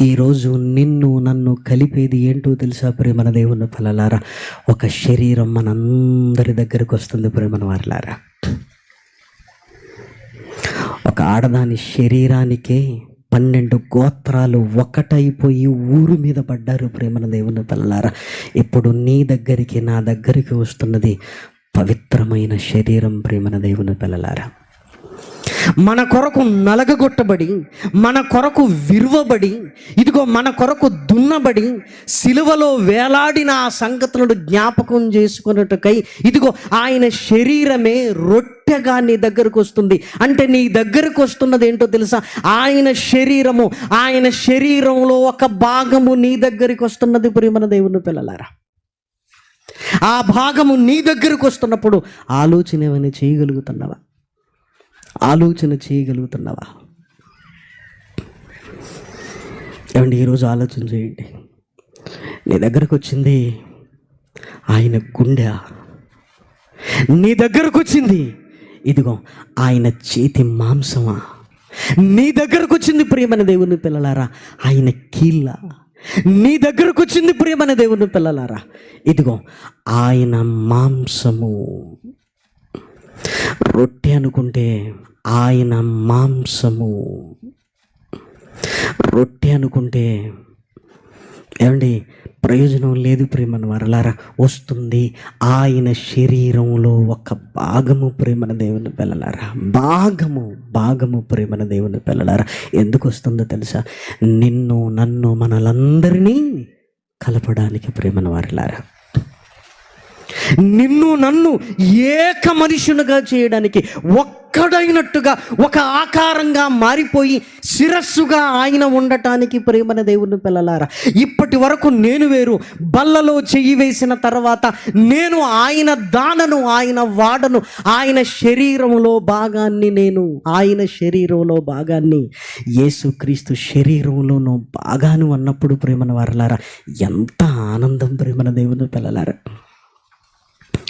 ఈరోజు నిన్ను నన్ను కలిపేది ఏంటో తెలుసా ప్రేమన దేవుని పిల్లలారా ఒక శరీరం మనందరి దగ్గరకు వస్తుంది ప్రేమన వారిలారా. ఒక ఆడదాని శరీరానికే పన్నెండు గోత్రాలు ఒకటైపోయి ఊరు మీద పడ్డారు ప్రేమన దేవుని పిల్లలారా ఇప్పుడు నీ దగ్గరికి నా దగ్గరికి వస్తున్నది పవిత్రమైన శరీరం ప్రేమన దేవుని పిల్లలారా మన కొరకు నలగగొట్టబడి మన కొరకు విరువబడి ఇదిగో మన కొరకు దున్నబడి సిలువలో వేలాడిన ఆ సంగతులను జ్ఞాపకం చేసుకున్నట్టుకై ఇదిగో ఆయన శరీరమే రొట్టెగా నీ దగ్గరకు వస్తుంది. అంటే నీ దగ్గరకు వస్తున్నది ఏంటో తెలుసా? ఆయన శరీరము ఆయన శరీరంలో ఒక భాగము నీ దగ్గరికి వస్తున్నది ప్రియమన దేవుని పిల్లలారా. ఆ భాగము నీ దగ్గరకు వస్తున్నప్పుడు ఆలోచన ఏమైనా చేయగలుగుతున్నావా? ఆలోచన చేయగలుగుతున్నావా? ఏమండి ఈరోజు ఆలోచన చేయండి. నీ దగ్గరకు వచ్చింది ఆయన గుండె. నీ దగ్గరకు వచ్చింది ఇదిగో ఆయన చేతి మాంసమా? నీ దగ్గరకు వచ్చింది ప్రియమైన దేవుని పిల్లలారా ఆయన కీళ్ళ? నీ దగ్గరకు వచ్చింది ప్రియమైన దేవుని పిల్లలారా ఇదిగో ఆయన మాంసము. రొట్టె అనుకుంటే ఆయన మాంసము. రొట్టె అనుకుంటే ఏమండి ప్రయోజనం లేదు ప్రేమను వరలారా. వస్తుంది ఆయన శరీరంలో ఒక భాగము ప్రేమన దేవుని పిల్లలారా. భాగము భాగము ప్రేమన దేవుని పిల్లలారా. ఎందుకు వస్తుందో తెలుసా? నిన్ను నన్ను మనలందరినీ కలపడానికి ప్రేమను వారిలారా. నిన్ను నన్ను ఏక మనుషునిగా చేయడానికి ఒక్కడైనట్టుగా ఒక ఆకారంగా మారిపోయి శిరస్సుగా ఆయన ఉండటానికి ప్రేమన దేవుని పిల్లలారా ఇప్పటి వరకు నేను వేరు. బల్లలో చెయ్యి వేసిన తర్వాత నేను ఆయన దానను ఆయన వాడను ఆయన శరీరంలో భాగాన్ని నేను ఆయన శరీరంలో భాగాన్ని యేసుక్రీస్తు శరీరంలోనూ భాగాను అన్నప్పుడు ప్రేమన వారలారా ఎంత ఆనందం ప్రేమన దేవుని పిల్లలారా.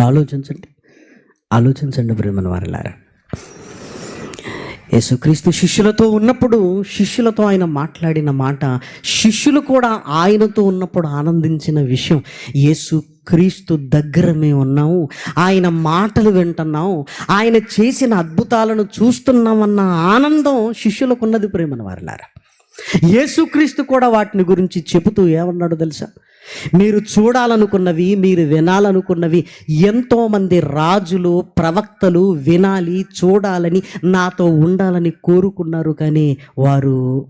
ఆలోచించండి. ఆలోచించండి ప్రేమన వారలారా. యేసుక్రీస్తు శిష్యులతో ఉన్నప్పుడు శిష్యులతో ఆయన మాట్లాడిన మాట శిష్యులు కూడా ఆయనతో ఉన్నప్పుడు ఆనందించిన విషయం యేసు క్రీస్తు దగ్గర మేము ఉన్నాము ఆయన మాటలు వింటున్నాము ఆయన చేసిన అద్భుతాలను చూస్తున్నామన్న ఆనందం శిష్యులకు ఉన్నది ప్రేమన వారలారా. యేసుక్రీస్తు కూడా వాటిని గురించి చెబుతూ ఏమన్నాడు తెలుసా? మీరు చూడాలనుకున్నవి మీరు వినాలనుకున్నవి ఎంతోమంది రాజులు ప్రవక్తలు వినాలి చూడాలని నాతో ఉండాలని కోరుకున్నారు కానీ వారు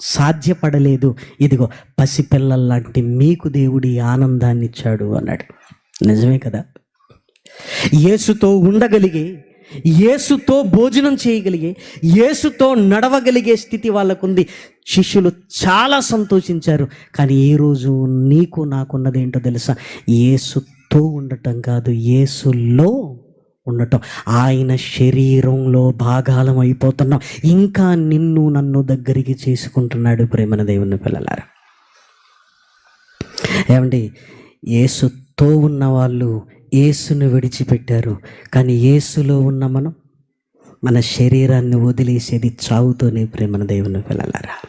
సాధ్యపడలేదు. ఇదిగో పసిపిల్లల్లాంటి మీకు దేవుడి ఆనందాన్ని ఇచ్చాడు అన్నాడు. నిజమే కదా? యేసుతో ఉండగలిగే యేసుతో భోజనం చేయగలిగే యేసుతో నడవగలిగే స్థితి వాళ్ళకుంది. శిష్యులు చాలా సంతోషించారు. కానీ ఈరోజు నీకు నాకున్నది ఏంటో తెలుసా? ఏసుతో ఉండటం కాదు ఏసుల్లో ఉండటం. ఆయన శరీరంలో భాగాలం అయిపోతున్నాం. ఇంకా నిన్ను నన్ను దగ్గరికి చేసుకుంటున్నాడు ప్రేమన దేవుని పిల్లలారా. ఏమండి? ఏసుతో ఉన్న వాళ్ళు ఏసును విడిచిపెట్టారు. కానీ ఏసులో ఉన్న మనం మన శరీరాన్ని వదిలేసేది చావుతోనే ప్రేమన దేవుని పిల్లలారా.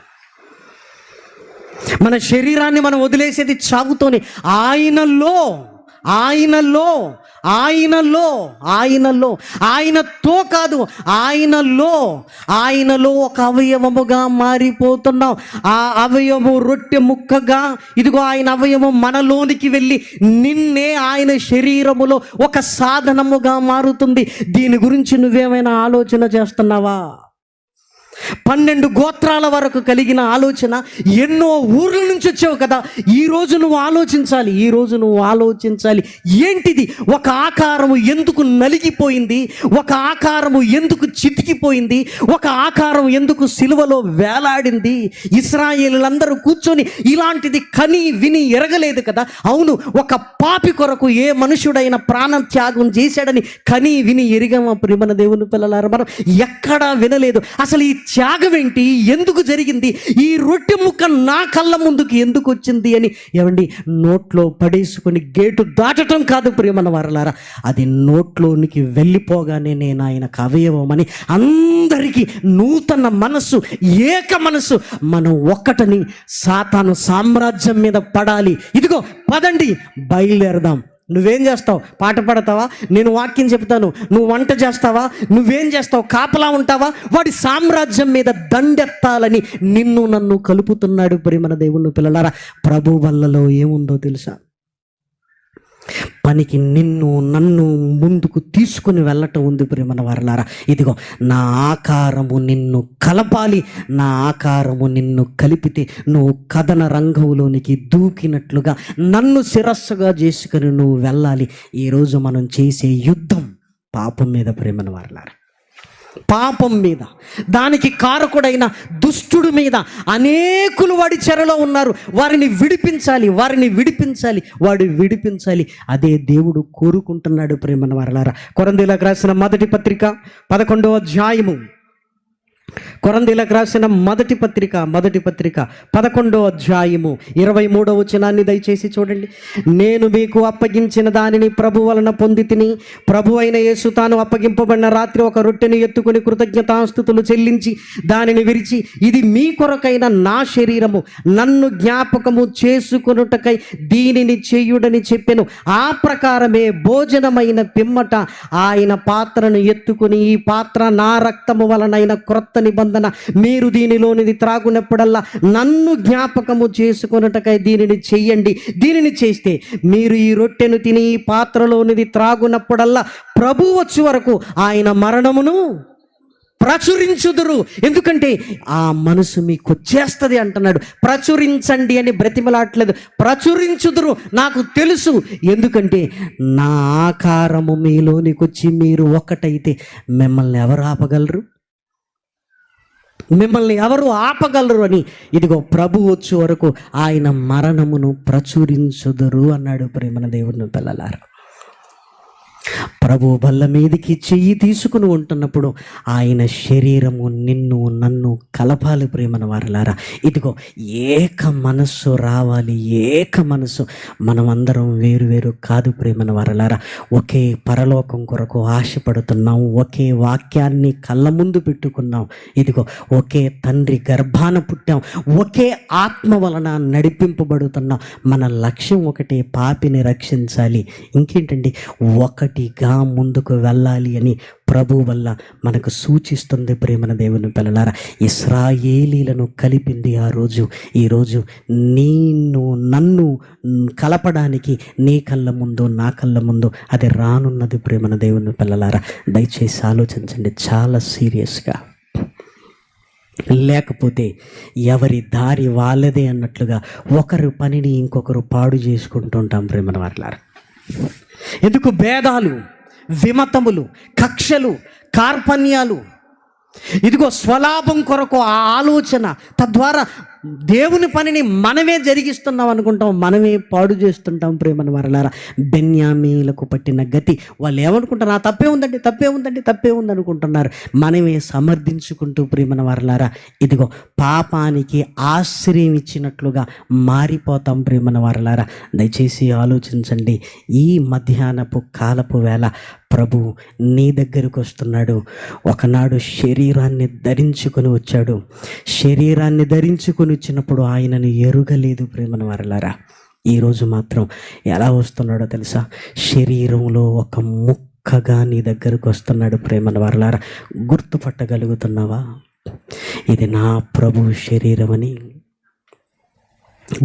మన శరీరాన్ని మనం వదిలేసేది చావుతోనే. ఆయనలో ఆయనలో ఆయనలో ఆయనలో. ఆయనతో కాదు ఆయనలో ఆయనలో ఒక అవయవముగా మారిపోతున్నాం. ఆ అవయవము రొట్టె ముక్కగా ఇదిగో ఆయన అవయవం మనలోనికి వెళ్ళి నిన్నే ఆయన శరీరములో ఒక సాధనముగా మారుతుంది. దీని గురించి నువ్వేమైనా ఆలోచన చేస్తున్నావా? పన్నెండు గోత్రాల వరకు కలిగిన ఆలోచన ఎన్నో ఊర్ల నుంచి వచ్చావు కదా. ఈ రోజు నువ్వు ఆలోచించాలి ఈ రోజు నువ్వు ఆలోచించాలి. ఏంటిది? ఒక ఆకారము ఎందుకు నలిగిపోయింది? ఒక ఆకారము ఎందుకు చితికిపోయింది? ఒక ఆకారం ఎందుకు సిలువలో వేలాడింది? ఇస్రాయేలులందరూ కూర్చొని ఇలాంటిది కని విని ఎరగలేదు కదా. అవును ఒక పాపి కొరకు ఏ మనుషుడైన ప్రాణం త్యాగం చేశాడని కని విని ఎరిగమ ప్రియమన దేవుని పిల్లలారు? మనం ఎక్కడా వినలేదు. అసలు ఈ త్యాగం ఏంటి? ఎందుకు జరిగింది? ఈ రొట్టె ముక్క నా కళ్ళ ముందుకు ఎందుకు వచ్చింది అని ఏమండి? నోట్లో పడేసుకొని గేటు దాటటం కాదు ప్రియమన్న వారలారా. అది నోట్లోనికి వెళ్ళిపోగానే నేను ఆయన కవయవమని అందరికీ నూతన మనస్సు ఏక మనస్సు మనం ఒక్కటని సాతాను సామ్రాజ్యం మీద పడాలి. ఇదిగో పదండి బయలుదేరదాం. నువ్వేం చేస్తావు? పాట పాడతావా? నేను వాక్యం చెప్తాను. నువ్వు వంట చేస్తావా? నువ్వేం చేస్తావు? కాపలా ఉంటావా? వాడి సామ్రాజ్యం మీద దండెత్తాలని నిన్ను నన్ను కలుపుతున్నాడు ప్రేమన దేవుని పిల్లలారా. ప్రభు వల్లలో ఏముందో తెలుసా? పనికి నిన్ను నన్ను ముందుకు తీసుకుని వెళ్ళటం ఉంది ప్రేమన వారలారా. ఇదిగో నా ఆకారము నిన్ను కలపాలి నా ఆకారము నిన్ను కలిపితే నువ్వు కథన రంగంలోనికి దూకినట్లుగా నన్ను శిరస్సుగా చేసుకుని నువ్వు వెళ్ళాలి. ఈరోజు మనం చేసే యుద్ధం పాపం మీద ప్రేమన వారలారా. పాపం మీద దానికి కారకుడైన దుష్టుడి మీద అనేకులు వాడి చెరలో ఉన్నారు. వారిని విడిపించాలి వారిని విడిపించాలి వాడు విడిపించాలి. అదే దేవుడు కోరుకుంటున్నాడు ప్రేమన వారలారా కొరందీలకు రాసిన మొదటి పత్రిక పదకొండవ అధ్యాయము. కొరందీలకు రాసిన మొదటి పత్రిక మొదటి పత్రిక పదకొండో అధ్యాయము ఇరవై మూడో వచనాన్ని దయచేసి చూడండి. నేను మీకు అప్పగించిన దానిని ప్రభు వలన పొంది తిని ప్రభు అయిన యేసు తాను అప్పగింపబడిన రాత్రి ఒక రొట్టెని ఎత్తుకుని కృతజ్ఞతాస్థుతులు చెల్లించి దానిని విరిచి ఇది మీ కొరకైన నా శరీరము నన్ను జ్ఞాపకము చేసుకొనుటకై దీనిని చేయుడని చెప్పాను. ఆ ప్రకారమే భోజనమైన పిమ్మట ఆయన పాత్రను ఎత్తుకుని ఈ పాత్ర నా రక్తము వలనైన క్రొత్త నిబంధన. మీరు దీనిలోనిది త్రాగునప్పుడల్లా నన్ను జ్ఞాపకము చేసుకొనుటకై దీనిని చెయ్యండి. దీనిని చేస్తే మీరు ఈ రొట్టెను తిని ఈ పాత్రలోనిది త్రాగునప్పుడల్లా ప్రభు వచ్చే వరకు ఆయన మరణమును ప్రచురించుదురు. ఎందుకంటే ఆ మనసు మీకు వచ్చేస్తుంది అంటున్నాడు. ప్రచురించండి అని బ్రతిమలాట్లేదు ప్రచురించుదురు. నాకు తెలుసు. ఎందుకంటే నా ఆకారము మీలోనికి వచ్చి మీరు ఒక్కటైతే మిమ్మల్ని ఎవరు ఆపగలరు? మిమ్మల్ని ఎవరు ఆపగలరు అని. ఇదిగో ప్రభు వచ్చే వరకు ఆయన మరణమును ప్రచురించుదరు అన్నాడు ప్రేమన దేవుని పిల్లలారా. ప్రభు బల్ల మీదికి చెయ్యి తీసుకుని ఉంటున్నప్పుడు ఆయన శరీరము నిన్ను నన్ను కలపాలి ప్రేమన వారలారా. ఇదిగో ఏక మనస్సు రావాలి ఏక మనస్సు. మనమందరం వేరు వేరు కాదు ప్రేమన వారలారా. ఒకే పరలోకం కొరకు ఆశపడుతున్నాం ఒకే వాక్యాన్ని కళ్ళ ముందు పెట్టుకున్నాం. ఇదిగో ఒకే తండ్రి గర్భాన పుట్టాం ఒకే ఆత్మ వలన నడిపింపబడుతున్నాం. మన లక్ష్యం ఒకటే పాపిని రక్షించాలి. ఇంకేంటండి? ఒకటిగా ముందుకు వెళ్ళాలి అని ప్రభు వల్ల మనకు సూచిస్తుంది ప్రేమన దేవుని పిల్లలారా. ఇస్రాయేలీలను కలిపింది ఆ రోజు. ఈరోజు నేను నన్ను కలపడానికి నీ కళ్ళ ముందు నా కళ్ళ ముందు అది రానున్నది ప్రేమన దేవుని పిల్లలారా. దయచేసి ఆలోచించండి చాలా సీరియస్గా. లేకపోతే ఎవరి దారి వాళ్ళదే అన్నట్లుగా ఒకరు పనిని ఇంకొకరు పాడు చేసుకుంటుంటాం ప్రేమన వారలారా. ఎందుకు భేదాలు విమతములు కక్షలు కార్పణ్యాలు? ఇదిగో స్వలాభం కొరకు ఆ ఆలోచన తద్వారా దేవుని పనిని మనమే జరిగిస్తున్నాం అనుకుంటాం మనమే పాడు చేస్తుంటాం ప్రేమను వరలారా. బెన్యామీలకు పట్టిన గతి వాళ్ళు ఏమనుకుంటారు ఆ తప్పే ఉందండి తప్పే ఉందండి తప్పే ఉందనుకుంటున్నారు. మనమే సమర్థించుకుంటూ ప్రేమన వరలారా. ఇదిగో పాపానికి ఆశ్రయం ఇచ్చినట్లుగా మారిపోతాం ప్రేమన వరలారా. దయచేసి ఆలోచించండి. ఈ మధ్యాహ్నపు కాలపు వేళ ప్రభు నీ దగ్గరకు వస్తున్నాడు. ఒకనాడు శరీరాన్ని ధరించుకొని వచ్చాడు. శరీరాన్ని ధరించుకొని వచ్చినప్పుడు ఆయనను ఎరుగలేదు ప్రేమను వరలారా. ఈరోజు మాత్రం ఎలా వస్తున్నాడో తెలుసా? శరీరంలో ఒక ముక్కగా నీ దగ్గరకు వస్తున్నాడు ప్రేమను వరలారా. గుర్తుపట్టగలుగుతున్నావా? ఇది నా ప్రభు శరీరం అని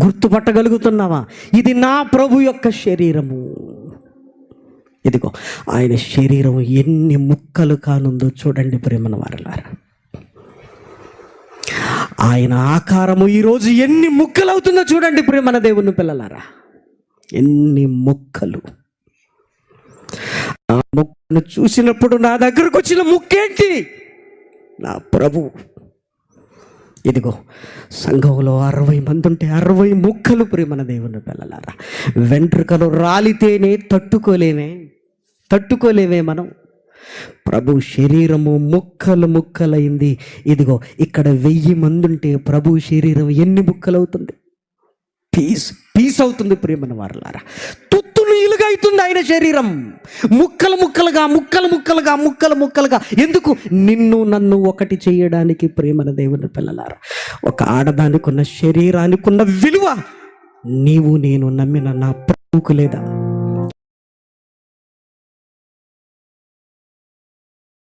గుర్తుపట్టగలుగుతున్నావా? ఇది నా ప్రభు యొక్క శరీరము. ఇదిగో ఆయన శరీరం ఎన్ని ముక్కలు కానుందో చూడండి ప్రేమను వారలారా. ఆయన ఆకారము ఈరోజు ఎన్ని ముక్కలు అవుతుందో చూడండి ప్రేమన దేవుని పిల్లలారా. ఎన్ని ముక్కలు. ఆ ముక్కను చూసినప్పుడు నా దగ్గరకు వచ్చిన ముక్కేంటి? నా ప్రభు. ఇదిగో సంఘంలో అరవై మంది ఉంటే అరవై ముక్కలు ప్రేమన దేవుని పిల్లలారా. వెంట్రుకలు రాలితేనే తట్టుకోలేమే. తట్టుకోలేమే మనం. ప్రభు శరీరము ముక్కలు ముక్కలైంది. ఇదిగో ఇక్కడ వెయ్యి మంది ఉంటే ప్రభు శరీరం ఎన్ని ముక్కలవుతుంది? పీస్ పీస్ అవుతుంది ప్రియమైన వారలారా. తుత్తులు ఇలుగా అవుతుంది ఆయన శరీరం. ముక్కలు ముక్కలుగా ముక్కలు ముక్కలుగా ముక్కలు ముక్కలుగా. ఎందుకు? నిన్ను నన్ను ఒకటి చేయడానికి ప్రేమన దేవుని పిల్లలారా. ఒక ఆడదానికి ఉన్న శరీరానికి ఉన్న విలువ నీవు నేను నమ్మిన నా ప్రభుకు లేదా?